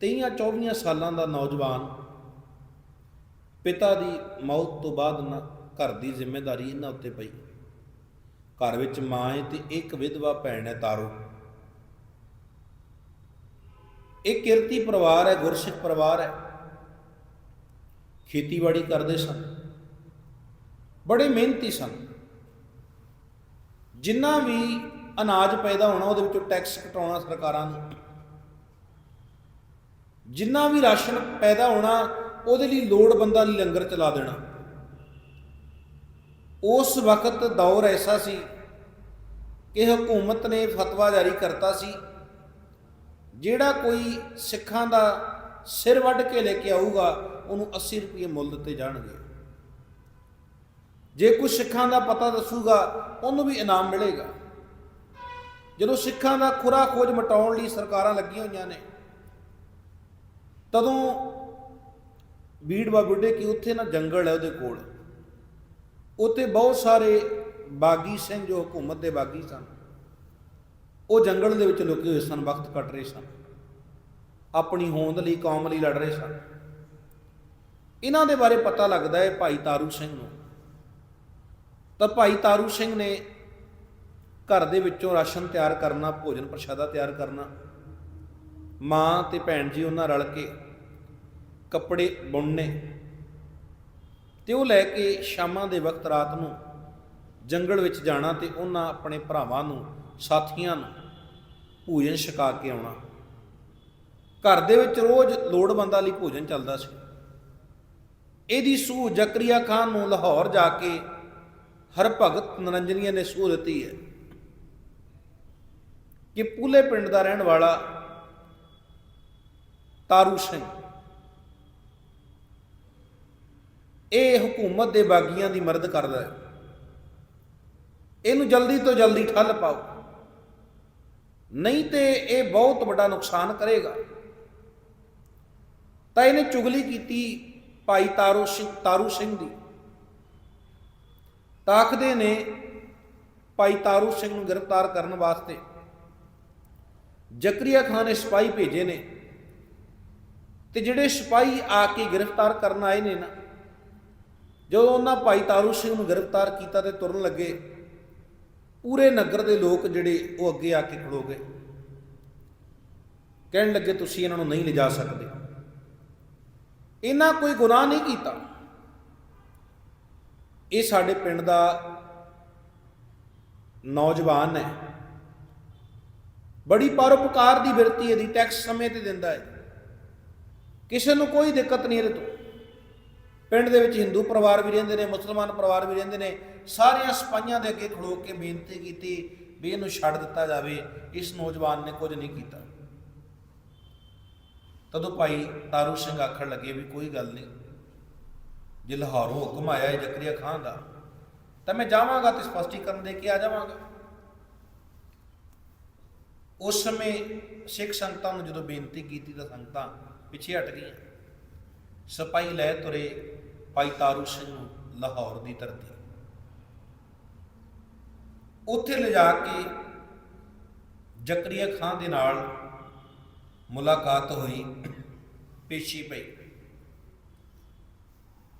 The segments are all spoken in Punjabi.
23 24 ਸਾਲਾਂ ਦਾ ਨੌਜਵਾਨ ਪਿਤਾ ਦੀ ਮੌਤ ਤੋਂ ਬਾਅਦ ਨਾ ਘਰ ਦੀ ਜ਼ਿੰਮੇਵਾਰੀ ਇਹਨਾਂ ਉੱਤੇ ਪਈ। ਘਰ ਵਿੱਚ ਮਾਂ ਹੈ ਤੇ ਇੱਕ ਵਿਧਵਾ ਭੈਣ ਹੈ ਤਾਰੋ। ਇਹ ਕਿਰਤੀ ਪਰਿਵਾਰ ਹੈ ਗੁਰਸਿੱਖ ਪਰਿਵਾਰ ਹੈ ਖੇਤੀਬਾੜੀ ਕਰਦੇ ਸਨ। ਬੜੇ ਮਿਹਨਤੀ ਸਨ। ਜਿੰਨਾ ਵੀ ਅਨਾਜ ਪੈਦਾ ਹੋਣਾ ਉਹਦੇ ਵਿੱਚੋਂ ਟੈਕਸ ਕਟਾਉਣਾ ਸਰਕਾਰਾਂ ਨੂੰ। ਜਿੰਨਾ ਵੀ ਰਾਸ਼ਨ ਪੈਦਾ ਹੋਣਾ, ਉਹਦੇ ਲਈ ਲੋੜਵੰਦਾਂ ਲਈ ਲੰਗਰ ਚਲਾ ਦੇਣਾ। ਉਸ ਵਕਤ ਦੌਰ ਐਸਾ ਸੀ ਕਿ ਹਕੂਮਤ ਨੇ ਫਤਵਾ ਜਾਰੀ ਕਰਤਾ ਸੀ, ਜਿਹੜਾ ਕੋਈ ਸਿੱਖਾਂ ਦਾ ਸਿਰ ਵੱਢ ਕੇ ਲੈ ਕੇ ਆਊਗਾ, ਉਹਨੂੰ 80 ਰੁਪਏ ਮੁੱਲ ਦਿੱਤੇ ਜਾਣਗੇ। ਜੇ ਕੋਈ ਸਿੱਖਾਂ ਦਾ ਪਤਾ ਦੱਸੂਗਾ, ਉਹਨੂੰ ਵੀ ਇਨਾਮ ਮਿਲੇਗਾ। ਜਦੋਂ ਸਿੱਖਾਂ ਦਾ ਖੁਰਾ ਖੋਜ ਮਟਾਉਣ ਲਈ ਸਰਕਾਰਾਂ ਲੱਗੀਆਂ ਹੋਈਆਂ ਨੇ ਤਦੋਂ ਬੀੜਵਾ ਬੁੱਢੇ ਕੀ ਉੱਥੇ ਨਾ ਜੰਗਲ ਹੈ ਉਹਦੇ ਕੋਲ। ਉੱਥੇ ਬਹੁਤ ਸਾਰੇ ਬਾਗੀ ਸਿੰਘ ਜੋ ਹਕੂਮਤ ਦੇ ਬਾਗੀ ਸਨ। ਉਹ ਜੰਗਲ ਦੇ ਵਿੱਚ ਲੁਕੇ ਹੋਏ ਸਨ, ਵਕਤ ਕੱਟ ਰਹੇ ਸਨ। ਆਪਣੀ ਹੋਂਦ ਲਈ, ਕੌਮ ਲਈ ਲੜ ਰਹੇ ਸਨ। ਇਹਨਾਂ ਦੇ ਬਾਰੇ ਪਤਾ ਲੱਗਦਾ ਹੈ ਭਾਈ ਤਾਰੂ ਸਿੰਘ ਨੂੰ। ਤਾਂ ਭਾਈ ਤਾਰੂ ਸਿੰਘ ਨੇ ਘਰ ਦੇ ਵਿੱਚੋਂ ਰਾਸ਼ਨ ਤਿਆਰ ਕਰਨਾ, ਭੋਜਨ ਪ੍ਰਸ਼ਾਦਾ ਤਿਆਰ ਕਰਨਾ, ਮਾਂ ਤੇ ਭੈਣ ਜੀ ਉਹਨਾਂ ਰਲ ਕੇ ਕੱਪੜੇ ਬੁਣਨੇ। ਤੇ ਉਹ ਲੈ ਕੇ ਸ਼ਾਮਾਂ ਦੇ ਵਕਤ ਰਾਤ ਨੂੰ ਜੰਗਲ ਵਿੱਚ ਜਾਣਾ ਤੇ ਉਹਨਾਂ ਆਪਣੇ ਭਰਾਵਾਂ ਨੂੰ, ਸਾਥੀਆਂ ਨੂੰ ਭੋਜਨ ਛਕਾ ਕੇ ਆਉਣਾ। ਘਰ ਦੇ ਵਿੱਚ ਰੋਜ਼ ਲੋੜਵੰਦਾਂ ਲਈ ਭੋਜਨ ਚੱਲਦਾ ਸੀ। ਇਹਦੀ ਸੂਹ ਜ਼ਕਰੀਆ ਖਾਨ ਨੂੰ ਲਾਹੌਰ ਜਾ ਕੇ ਹਰ ਭਗਤ ਨਰੰਜਨੀਆ ਨੇ ਸੂਹ ਦਿੱਤੀ ਹੈ ਕਿ ਪੂਲੇ ਪਿੰਡ ਦਾ ਰਹਿਣ ਵਾਲਾ ਤਾਰੂ ਸਿੰਘ ਇਹ ਹਕੂਮਤ ਦੇ ਬਾਗੀਆਂ ਦੀ ਮਦਦ ਕਰਦਾ ਹੈ। ਇਹਨੂੰ ਜਲਦੀ ਤੋਂ ਜਲਦੀ ਠੱਲ ਪਾਓ। ਨਹੀਂ ਤੇ ਇਹ ਬਹੁਤ ਵੱਡਾ ਨੁਕਸਾਨ ਕਰੇਗਾ। ਤਾਂ ਇਹਨੇ ਚੁਗਲੀ ਕੀਤੀ ਭਾਈ ਤਾਰੂ ਸਿੰਘ ਤਾਰੂ ਸਿੰਘ ਦੀ। ਤਾਕਦੇ ਨੇ, ਭਾਈ ਤਾਰੂ ਸਿੰਘ ਨੂੰ ਗ੍ਰਿਫਤਾਰ ਕਰਨ ਵਾਸਤੇ ਜ਼ਕਰੀਆ ਖਾਨ ਨੇ ਸਿਪਾਹੀ ਭੇਜੇ ਨੇ। ਤੇ ਜਿਹੜੇ ਸਿਪਾਹੀ ਆ ਕੇ ਗ੍ਰਿਫਤਾਰ ਕਰਨ ਆਏ ਨੇ ਨਾ ਜਦੋਂ ਉਹਨਾਂ ਭਾਈ ਤਾਰੂ ਸਿੰਘ ਨੂੰ ਗ੍ਰਿਫਤਾਰ ਕੀਤਾ ਤੇ ਤੁਰਨ ਲੱਗੇ, ਪੂਰੇ ਨਗਰ ਦੇ ਲੋਕ ਜਿਹੜੇ ਉਹ ਅੱਗੇ ਆ ਕੇ ਖੜੋ ਗਏ। ਕਹਿਣ ਲੱਗੇ, ਤੁਸੀਂ ਇਹਨਾਂ ਨੂੰ ਨਹੀਂ ਲਿਜਾ ਸਕਦੇ। ਇਹਨਾਂ ਕੋਈ ਗੁਨਾਹ ਨਹੀਂ ਕੀਤਾ। ਇਹ ਸਾਡੇ ਪਿੰਡ ਦਾ ਨੌਜਵਾਨ ਹੈ। ਬੜੀ ਪਰਉਪਕਾਰ ਦੀ ਬਿਰਤੀ ਇਹਦੀ ਟੈਕਸ ਸਮੇਂ ਤੇ ਦਿੰਦਾ ਹੈ। ਕਿਸੇ ਨੂੰ ਕੋਈ ਦਿੱਕਤ ਨਹੀਂ ਇਹਦੇ ਤੋਂ। ਪਿੰਡ ਦੇ ਵਿੱਚ ਹਿੰਦੂ ਪਰਿਵਾਰ ਵੀ ਰਹਿੰਦੇ ਨੇ, ਮੁਸਲਮਾਨ ਪਰਿਵਾਰ ਵੀ ਰਹਿੰਦੇ ਨੇ, ਸਾਰੀਆਂ ਸਿਪਾਹੀਆਂ ਦੇ ਅੱਗੇ ਖੜੋ ਕੇ ਬੇਨਤੀ ਕੀਤੀ ਵੀ ਇਹਨੂੰ ਛੱਡ ਦਿੱਤਾ ਜਾਵੇ, ਇਸ ਨੌਜਵਾਨ ਨੇ ਕੁਝ ਨਹੀਂ ਕੀਤਾ। ਤਦੋਂ ਭਾਈ ਤਾਰੂ ਸਿੰਘ ਆਖਣ ਲੱਗੇ ਵੀ ਕੋਈ ਗੱਲ ਨਹੀਂ, ਜੇ ਲਾਹੌਰੋਂ ਹੁਕਮ ਆਇਆ ਹੈ ਜ਼ਕਰੀਆ ਖਾਨ ਦਾ, ਤਾਂ ਮੈਂ ਜਾਵਾਂਗਾ ਤੇ ਸਪਸ਼ਟੀਕਰਨ ਦੇ ਕੇ ਆ ਜਾਵਾਂਗਾ। ਉਸ ਸਮੇਂ ਸਿੱਖ ਸੰਗਤਾਂ ਨੂੰ ਜਦੋਂ ਬੇਨਤੀ ਕੀਤੀ ਤਾਂ ਸੰਗਤਾਂ ਪਿੱਛੇ ਹਟ ਗਈਆਂ। ਸਿਪਾਹੀ ਲੈ ਤੁਰੇ ਭਾਈ ਤਾਰੂ ਸਿੰਘ ਨੂੰ ਲਾਹੌਰ ਦੀ ਧਰਤੀ। ਉੱਥੇ ਲਿਜਾ ਕੇ ਜ਼ਕਰੀਆ ਖਾਨ ਦੇ ਨਾਲ ਮੁਲਾਕਾਤ ਹੋਈ, ਪੇਸ਼ੀ ਪਈ।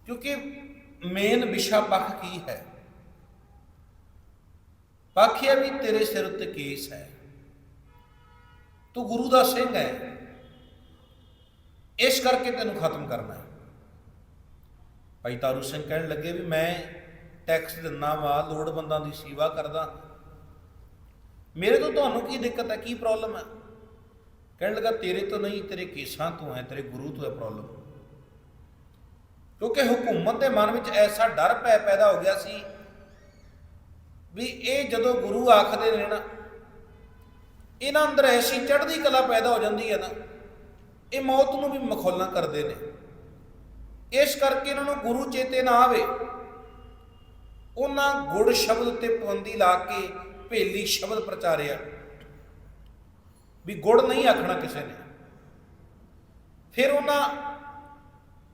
ਕਿਉਂਕਿ ਮੇਨ ਵਿਸ਼ਾ ਪੱਖ ਕੀ ਹੈ? ਪੱਖ ਇਹ ਵੀ ਤੇਰੇ ਸਿਰ ਉੱਤੇ ਕੇਸ ਹੈ। ਤੂੰ ਗੁਰੂ ਦਾ ਸਿੰਘ ਹੈ। ਇਸ ਕਰਕੇ ਤੈਨੂੰ ਖਤਮ ਕਰਨਾ ਹੈ। ਭਾਈ ਤਾਰੂ ਸਿੰਘ ਕਹਿਣ ਲੱਗੇ ਵੀ ਮੈਂ ਟੈਕਸ ਦਿੰਨਾ ਵਾ, ਲੋੜਵੰਦਾਂ ਦੀ ਸੇਵਾ ਕਰਦਾ। ਮੇਰੇ ਤੋਂ ਤੁਹਾਨੂੰ ਕੀ ਦਿੱਕਤ ਹੈ, ਕੀ ਪ੍ਰੋਬਲਮ ਹੈ? ਕਹਿਣ ਲੱਗਾ, ਤੇਰੇ ਤੋਂ ਨਹੀਂ, ਤੇਰੇ ਕੇਸਾਂ ਤੋਂ ਹੈ, ਤੇਰੇ ਗੁਰੂ ਤੋਂ ਹੈ ਪ੍ਰੋਬਲਮ ਕਿਉਂਕਿ ਹਕੂਮਤ ਦੇ ਮਨ ਵਿੱਚ ਐਸਾ ਡਰ ਪੈ, ਪੈਦਾ ਹੋ ਗਿਆ ਸੀ ਵੀ ਇਹ ਜਦੋਂ ਗੁਰੂ ਆਖਦੇ ਨੇ ਨਾ, ਇਹਨਾਂ ਅੰਦਰ ਐਸੀ ਚੜ੍ਹਦੀ ਕਲਾ ਪੈਦਾ ਹੋ ਜਾਂਦੀ ਹੈ ਨਾ ਇਹ ਮੌਤ ਨੂੰ ਵੀ ਮਖੌਲਾਂ ਕਰਦੇ ਨੇ। ਇਸ ਕਰਕੇ ਇਹਨਾਂ ਨੂੰ ਗੁਰੂ ਚੇਤੇ ਨਾ ਆਵੇ। ਉਹਨਾਂ ਗੁੜ ਸ਼ਬਦ ਉੱਤੇ ਪਾਬੰਦੀ ਲਾ ਕੇ ਭੇਲੀ ਸ਼ਬਦ ਪ੍ਰਚਾਰਿਆ। ਵੀ ਗੁੜ ਨਹੀਂ ਆਖਣਾ ਕਿਸੇ ਨੇ। ਫਿਰ ਉਹਨਾਂ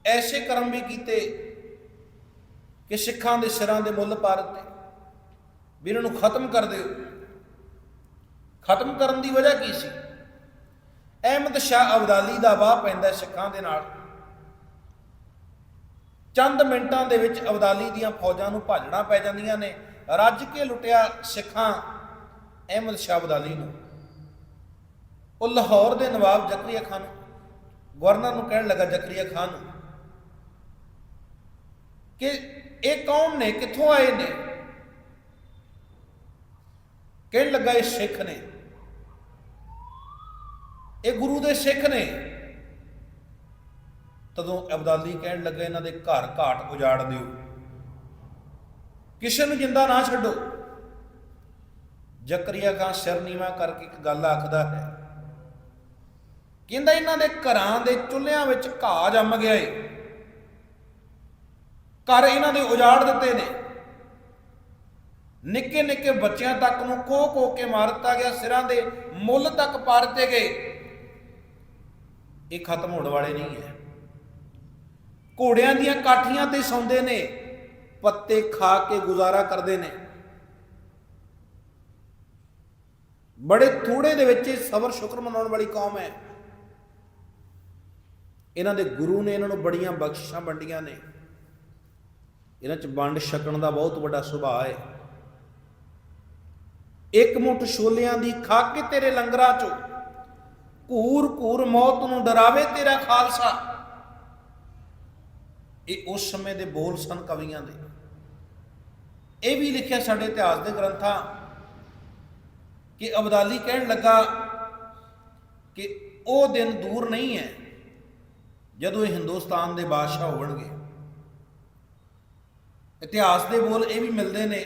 ਐਸੇ ਕਰਮ ਵੀ ਕੀਤੇ ਕਿ ਸਿੱਖਾਂ ਦੇ ਸਿਰਾਂ ਦੇ ਮੁੱਲ ਪਾ ਦਿੱਤੇ। ਵੀ ਇਹਨਾਂ ਨੂੰ ਖਤਮ ਕਰ ਦਿਓ। ਖਤਮ ਕਰਨ ਦੀ ਵਜ੍ਹਾ ਕੀ ਸੀ? ਅਹਿਮਦ ਸ਼ਾਹ ਅਬਦਾਲੀ ਦਾ ਵਾਹ ਪੈਂਦਾ ਸਿੱਖਾਂ ਦੇ ਨਾਲ। ਚੰਦ ਮਿੰਟਾਂ ਦੇ ਵਿੱਚ ਅਬਦਾਲੀ ਦੀਆਂ ਫੌਜਾਂ ਨੂੰ ਭਾਜਣਾ ਪੈ ਜਾਂਦੀਆਂ ਨੇ। ਰੱਜ ਕੇ ਲੁੱਟਿਆ ਸਿੱਖਾਂ ਅਹਿਮਦ ਸ਼ਾਹ ਅਬਦਾਲੀ ਨੂੰ। ਉਹ ਲਾਹੌਰ ਦੇ ਨਵਾਬ ਜ਼ਕਰੀਆ ਖਾਨ ਗਵਰਨਰ ਨੂੰ ਕਹਿਣ ਲੱਗਾ ਜ਼ਕਰੀਆ ਖਾਨ ਨੂੰ ਕਿ ਇਹ ਕੌਣ ਨੇ ਕਿੱਥੋਂ ਆਏ ਨੇ? ਕਹਿਣ ਲੱਗਾ ਇਹ ਸਿੱਖ ਨੇ। ਇਹ ਗੁਰੂ ਦੇ ਸਿੱਖ ਨੇ। ਤਦੋਂ ਅਬਦਾਲੀ ਕਹਿਣ ਲੱਗਾ, ਇਹਨਾਂ ਦੇ ਘਰ ਘਾਟ ਉਜਾੜ ਦਿਓ। ਕਿਸੇ ਨੂੰ ਜਿੰਦਾ ਨਾ ਛੱਡੋ। ਜ਼ਕਰੀਆ ਖਾਨ ਸਿਰ ਨੀਵਾ ਕਰਕੇ ਇੱਕ ਗੱਲ ਆਖਦਾ ਹੈ। ਕਹਿੰਦਾ, ਇਹਨਾਂ ਦੇ ਘਰਾਂ ਦੇ ਚੁੱਲ੍ਹਿਆਂ ਵਿੱਚ ਘਾਹ ਜੰਮ ਗਿਆ ਏ। ਘਰ ਇਹਨਾਂ ਦੇ ਉਜਾੜ ਦਿੱਤੇ ਨੇ। ਨਿੱਕੇ ਨਿੱਕੇ ਬੱਚਿਆਂ ਤੱਕ ਨੂੰ ਕੋਹ ਕੋਹ ਕੇ ਮਾਰ ਦਿੱਤਾ ਗਿਆ। ਸਿਰਾਂ ਦੇ ਮੁੱਲ ਤੱਕ ਪਾਰਤੇ ਗਏ। ਇਹ ਖਤਮ ਹੋਣ ਵਾਲੇ ਨਹੀਂ ਹੈ। ਘੋੜਿਆਂ ਦੀਆਂ ਕਾਠੀਆਂ ਤੇ ਸੌਂਦੇ ਨੇ, ਪੱਤੇ ਖਾ ਕੇ ਗੁਜ਼ਾਰਾ ਕਰਦੇ ਨੇ। ਬੜੇ ਥੋੜੇ ਦੇ ਵਿੱਚ ਇਹ ਸਬਰ ਸ਼ੁਕਰ ਮਨਾਉਣ ਵਾਲੀ ਕੌਮ ਹੈ। ਇਹਨਾਂ ਦੇ ਗੁਰੂ ਨੇ ਇਹਨਾਂ ਨੂੰ ਬੜੀਆਂ ਬਖਸ਼ਿਸ਼ਾਂ ਵੰਡੀਆਂ ਨੇ। ਇਹਨਾਂ 'ਚ ਵੰਡ ਛਕਣ ਦਾ ਬਹੁਤ ਵੱਡਾ ਸੁਭਾਅ ਹੈ। ਇੱਕ ਮੁੱਠ ਛੋਲਿਆਂ ਦੀ ਖਾ ਕੇ ਤੇਰੇ ਲੰਗਰਾਂ 'ਚੋਂ। ਘੂਰ ਘੂਰ ਮੌਤ ਨੂੰ ਡਰਾਵੇ ਤੇਰਾ ਖਾਲਸਾ। ਇਹ ਉਸ ਸਮੇਂ ਦੇ ਬੋਲ ਸਨ ਕਵੀਆਂ ਦੇ। ਇਹ ਵੀ ਲਿਖਿਆ ਸਾਡੇ ਇਤਿਹਾਸ ਦੇ ਗ੍ਰੰਥਾਂ ਕਿ ਅਬਦਾਲੀ ਕਹਿਣ ਲੱਗਾ ਕਿ ਉਹ ਦਿਨ ਦੂਰ ਨਹੀਂ ਹੈ ਜਦੋਂ ਇਹ ਹਿੰਦੁਸਤਾਨ ਦੇ ਬਾਦਸ਼ਾਹ ਹੋਣਗੇ। ਇਤਿਹਾਸ ਦੇ ਬੋਲ ਇਹ ਵੀ ਮਿਲਦੇ ਨੇ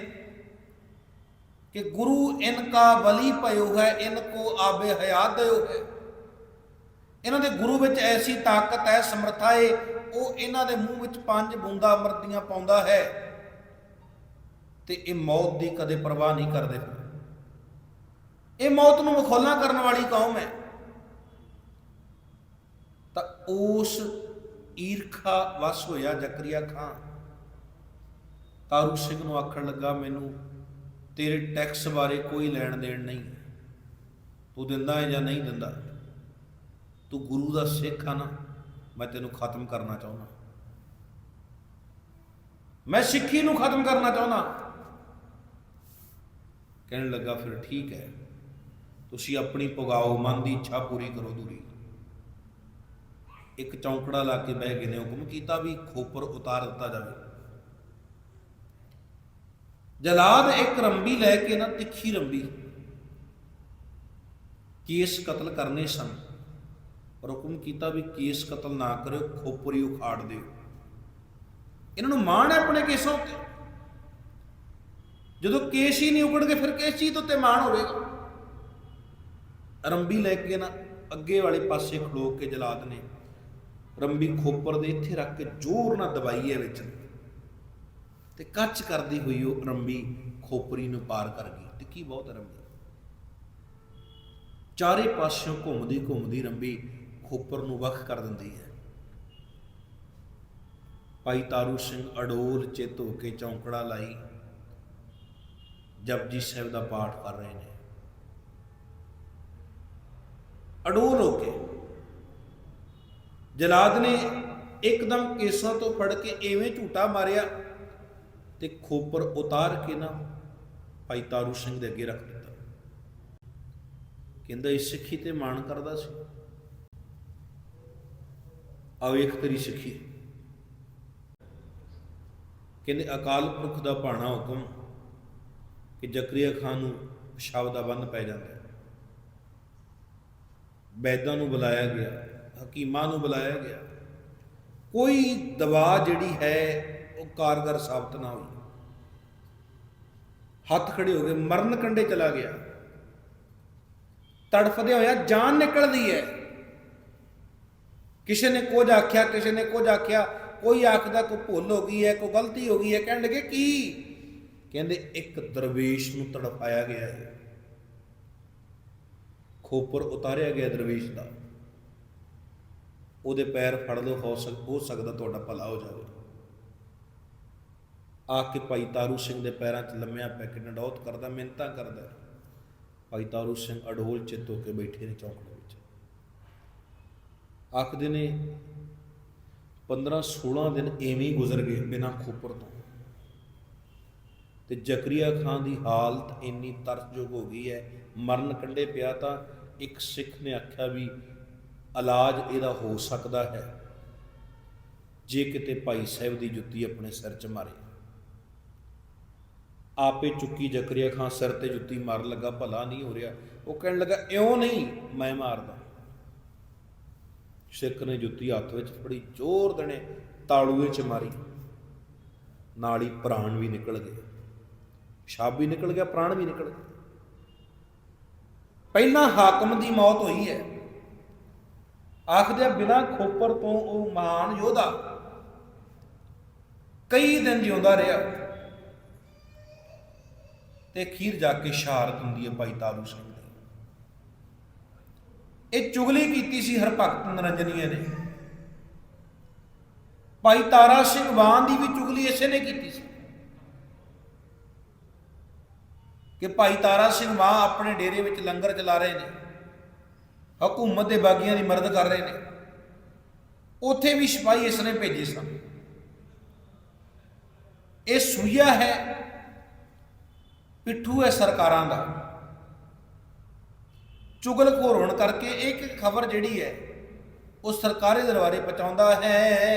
ਕਿ ਗੁਰੂ ਇਨਕਾ ਬਲੀ ਪਇਓ ਹੈ ਇਨਕੋ ਆਬੇ ਹਯਾਤ ਦਿਓ ਹੈ। ਇਹਨਾਂ ਦੇ ਗੁਰੂ ਵਿੱਚ ਐਸੀ ਤਾਕਤ ਹੈ, ਸਮਰੱਥਾ ਹੈ, ਉਹ ਇਹਨਾਂ ਦੇ ਮੂੰਹ ਵਿੱਚ ਪੰਜ ਬੂੰਦਾਂ ਅੰਮ੍ਰਿਤ ਦੀਆਂ ਪਾਉਂਦਾ ਹੈ। ਤੇ ਇਹ ਮੌਤ ਦੀ ਕਦੇ ਪਰਵਾਹ ਨਹੀਂ ਕਰਦੇ ਇਹ ਮੌਤ ਨੂੰ ਮਖੌਲਾਂ ਕਰਨ ਵਾਲੀ ਕੌਮ ਹੈ। ਤਾਂ ਉਸ ਈਰਖਾ ਵਸ ਹੋਇਆ ਜ਼ਕਰੀਆ ਖਾਨ। ਤਾਰੂ ਸਿੰਘ ਨੂੰ ਆਖਣ ਲੱਗਾ, ਮੈਨੂੰ ਤੇਰੇ ਟੈਕਸ ਬਾਰੇ ਕੋਈ ਲੈਣ ਦੇਣ ਨਹੀਂ। ਤੂੰ ਦਿੰਦਾ ਹੈ ਜਾਂ ਨਹੀਂ ਦਿੰਦਾ? ਤੂੰ ਗੁਰੂ ਦਾ ਸਿੱਖ ਆ ਨਾ, ਮੈਂ ਤੈਨੂੰ ਖਤਮ ਕਰਨਾ ਚਾਹੁੰਦਾ। ਮੈਂ ਸਿੱਖੀ ਨੂੰ ਖਤਮ ਕਰਨਾ ਚਾਹੁੰਦਾ। ਕਹਿਣ ਲੱਗਾ, ਫਿਰ ਠੀਕ ਹੈ, ਤੁਸੀਂ ਆਪਣੀ ਪੁਗਾਓ ਮਨ ਦੀ ਇੱਛਾ ਪੂਰੀ ਕਰੋ ਦੂਰੀ। ਇੱਕ ਚੌਂਕੜਾ ਲਾ ਕੇ ਬਹਿ ਗਏ ਨੇ, ਹੁਕਮ ਕੀਤਾ ਵੀ ਖੋਪਰ ਉਤਾਰ ਦਿੱਤਾ ਜਾਵੇ। ਜਲਾਦ ਇੱਕ ਰੰਬੀ ਲੈ ਕੇ ਨਾ ਤਿੱਖੀ ਰੰਬੀ। ਕੇਸ ਕਤਲ ਕਰਨੇ ਸਨ? ਪਰ ਹੁਕਮ ਕੀਤਾ ਵੀ ਕੇਸ ਕਤਲ ਨਾ ਕਰਿਓ, ਖੋਪਰੀ ਉਖਾੜ ਦਿਓ। ਇਹਨਾਂ ਨੂੰ ਮਾਣ ਹੈ ਆਪਣੇ ਕੇਸਾਂ ਉੱਤੇ? ਜਦੋਂ ਕੇਸ ਹੀ ਨਹੀਂ ਉਗੜਗੇ ਫਿਰ ਕਿਸ ਚੀਜ਼ ਉੱਤੇ ਮਾਣ ਹੋਵੇਗਾ? ਰੰਬੀ ਲੈ ਕੇ ਨਾ ਅੱਗੇ ਵਾਲੇ ਪਾਸੇ ਖੜੋ ਕੇ ਜਲਾਦ ਨੇ ਰੰਬੀ ਖੋਪਰ ਦੇ ਇੱਥੇ ਰੱਖ ਕੇ ਜ਼ੋਰ ਨਾਲ ਦਬਾਈ ਹੈ ਵਿੱਚ। ਤੇ ਕੱਚ ਕਰਦੀ ਹੋਈ ਉਹ ਰੰਬੀ ਖੋਪਰੀ ਨੂੰ ਪਾਰ ਕਰ ਗਈ। ਟਿੱਕੀ ਬਹੁਤ ਹੈ ਰੰਬੀ। ਚਾਰੇ ਪਾਸਿਓਂ ਘੁੰਮਦੀ ਘੁੰਮਦੀ ਰੰਬੀ ਖੋਪਰ ਨੂੰ ਵੱਖ ਕਰ ਦਿੰਦੀ ਹੈ। ਭਾਈ ਤਾਰੂ ਸਿੰਘ ਅਡੋਲ ਚਿੱਤ ਹੋ ਕੇ ਚੌਂਕੜਾ ਲਾਈ, ਜਪਜੀ ਸਾਹਿਬ ਦਾ ਪਾਠ ਕਰ ਰਹੇ ਨੇ। ਅਡੋਲ ਹੋ ਕੇ ਜਲਾਦ ਨੇ ਇੱਕਦਮ ਕੇਸਾਂ ਤੋਂ ਫੜ ਕੇ ਐਵੇਂ ਝੂਟਾ ਮਾਰਿਆ ਤੇ ਖੋਪਰ ਉਤਾਰ ਕੇ ਨਾ ਭਾਈ ਤਾਰੂ ਸਿੰਘ ਦੇ ਅੱਗੇ ਰੱਖ ਦਿੱਤਾ। ਕਹਿੰਦਾ ਇਸ ਸਿੱਖੀ ਤੇ ਮਾਣ ਕਰਦਾ ਸੀ? ਆ ਤੇਰੀ ਸਿੱਖੀ ਕਹਿੰਦੇ ਅਕਾਲ ਪੁਰਖ ਦਾ ਭਾਣਾ ਹੁਕਮ ਕਿ ਜ਼ਕਰੀਆ ਖਾਨ ਨੂੰ ਪਿਸ਼ਾਬ ਦਾ ਬੰਨ ਪੈ ਜਾਂਦਾ ਹੈ। ਵੈਦਾਂ ਨੂੰ ਬੁਲਾਇਆ ਗਿਆ, ਹਕੀਮਾਂ ਨੂੰ ਬੁਲਾਇਆ ਗਿਆ। ਕੋਈ ਦਵਾ ਜਿਹੜੀ ਹੈ, ਉਹ ਕਾਰਗਰ ਸਾਬਤ ਨਾ ਹੋਈ। ਹੱਥ ਖੜੇ ਹੋ ਗਏ, ਮਰਨ ਕੰਡੇ ਚਲਾ ਗਿਆ। ਤੜਫਦੇ ਹੋਇਆ ਜਾਨ ਨਿਕਲਦੀ ਹੈ। ਕਿਸੇ ਨੇ ਕੁਝ ਆਖਿਆ, ਕਿਸੇ ਨੇ ਕੁਝ ਆਖਿਆ, ਕੋਈ ਆਖਦਾ ਕੋਈ ਭੁੱਲ ਹੋ ਗਈ ਹੈ, ਕੋਈ ਗਲਤੀ ਹੋ ਗਈ ਹੈ, ਕਹਿਣ ਲੱਗੇ, ਕੀ? ਕਹਿੰਦੇ, ਇੱਕ ਦਰਵੇਸ਼ ਨੂੰ ਤੜਪਾਇਆ ਗਿਆ ਹੈ। ਖੋਪਰ ਉਤਾਰਿਆ ਗਿਆ ਦਰਵੇਸ਼ ਦਾ। ਉਹਦੇ ਪੈਰ ਫੜ ਲਓ, ਹੋ ਹੋ ਸਕਦਾ ਤੁਹਾਡਾ ਭਲਾ ਹੋ ਜਾਵੇ। ਆ ਕੇ ਭਾਈ ਤਾਰੂ ਸਿੰਘ ਦੇ ਪੈਰਾਂ 'ਚ ਲੰਮਿਆ ਪੈ ਕੇ ਨਡੌਤ ਕਰਦਾ ਮਿੰਤਾ ਕਰਦਾ। ਭਾਈ ਤਾਰੂ ਸਿੰਘ ਅਡੋਲ ਚਿੱਤ ਹੋ ਕੇ ਬੈਠੇ ਨੇ ਚੌਂਕੜੇ ਆਖਦੇ ਨੇ 15 16 ਦਿਨ ਐਵੇਂ ਹੀ ਗੁਜ਼ਰ ਗਏ ਬਿਨਾਂ ਖੋਪਰ ਤੋਂ। ਤੇ ਜ਼ਕਰੀਆ ਖਾਨ ਦੀ ਹਾਲਤ ਇੰਨੀ ਤਰਸਯੋਗ ਹੋ ਗਈ ਹੈ, ਮਰਨ ਕੰਢੇ ਪਿਆ ਤਾਂ ਇੱਕ ਸਿੱਖ ਨੇ ਆਖਿਆ ਵੀ ਇਲਾਜ ਇਹਦਾ ਹੋ ਸਕਦਾ ਹੈ। ਜੇ ਕਿਤੇ ਭਾਈ ਸਾਹਿਬ ਦੀ ਜੁੱਤੀ ਆਪਣੇ ਸਿਰ 'ਚ ਮਾਰੇ। ਆਪੇ ਚੁੱਕੀ ਜ਼ਕਰੀਆ ਖਾਨ ਸਿਰ ਤੇ ਜੁੱਤੀ ਮਾਰਨ ਲੱਗਾ, ਭਲਾ ਨਹੀਂ ਹੋ ਰਿਹਾ। ਉਹ ਕਹਿਣ ਲੱਗਾ, ਇਉਂ ਨਹੀਂ, ਮੈਂ ਮਾਰਦਾ। ਸਿੱਖ ਨੇ ਜੁੱਤੀ ਹੱਥ ਵਿੱਚ ਫੜੀ, ਜ਼ੋਰ ਦੇਣੇ ਤਾਲੂਏ 'ਚ ਮਾਰੀ। ਨਾਲ ਹੀ ਪ੍ਰਾਣ ਵੀ ਨਿਕਲ ਗਏ। ਸ਼ਾਬ ਵੀ ਨਿਕਲ ਗਿਆ, ਪ੍ਰਾਣ ਵੀ ਨਿਕਲ ਗਿਆ ਪਹਿਲਾਂ ਹਾਕਮ ਦੀ ਮੌਤ ਹੋਈ ਹੈ। ਆਖਦੇ ਬਿਨਾ ਖੋਪਰ ਤੋਂ ਉਹ ਮਹਾਨ ਯੋਧਾ ਕਈ ਦਿਨ ਜਿਉਂਦਾ ਰਿਹਾ ਤੇ ਅਖੀਰ ਜਾ ਕੇ ਸ਼ਹਾਦਤ ਹੁੰਦੀ ਹੈ ਭਾਈ ਤਾਰੂ ਸਿੰਘ ਇਹ ਚੁਗਲੀ ਕੀਤੀ ਸੀ ਹਰਭਗਤ ਨਰੰਜਨੀਏ ਨੇ। ਭਾਈ ਤਾਰਾ ਸਿੰਘ ਵਾਨ ਦੀ ਵੀ ਚੁਗਲੀ ਇਸੇ ਨੇ ਕੀਤੀ ਸੀ। ਕਿ ਭਾਈ ਤਾਰਾ ਸਿੰਘ ਵਾਹ ਆਪਣੇ ਡੇਰੇ ਵਿੱਚ ਲੰਗਰ ਚਲਾ ਰਹੇ ਨੇ, ਹਕੂਮਤ ਦੇ ਬਾਗੀਆਂ ਦੀ ਮਦਦ ਕਰ ਰਹੇ ਨੇ। ਉੱਥੇ ਵੀ ਸਿਪਾਹੀ ਇਸ ਨੇ ਭੇਜੇ ਸਨ। ਇਹ ਸੂਇਆ ਹੈ, ਪਿੱਠੂ ਹੈ ਸਰਕਾਰਾਂ ਦਾ। ਚੁਗਲਖੋਰ ਹੋਣ ਕਰਕੇ ਇੱਕ ਖਬਰ ਜਿਹੜੀ ਹੈ ਉਹ ਸਰਕਾਰੀ ਦਰਬਾਰੇ ਪਹੁੰਚਾਉਂਦਾ ਹੈ।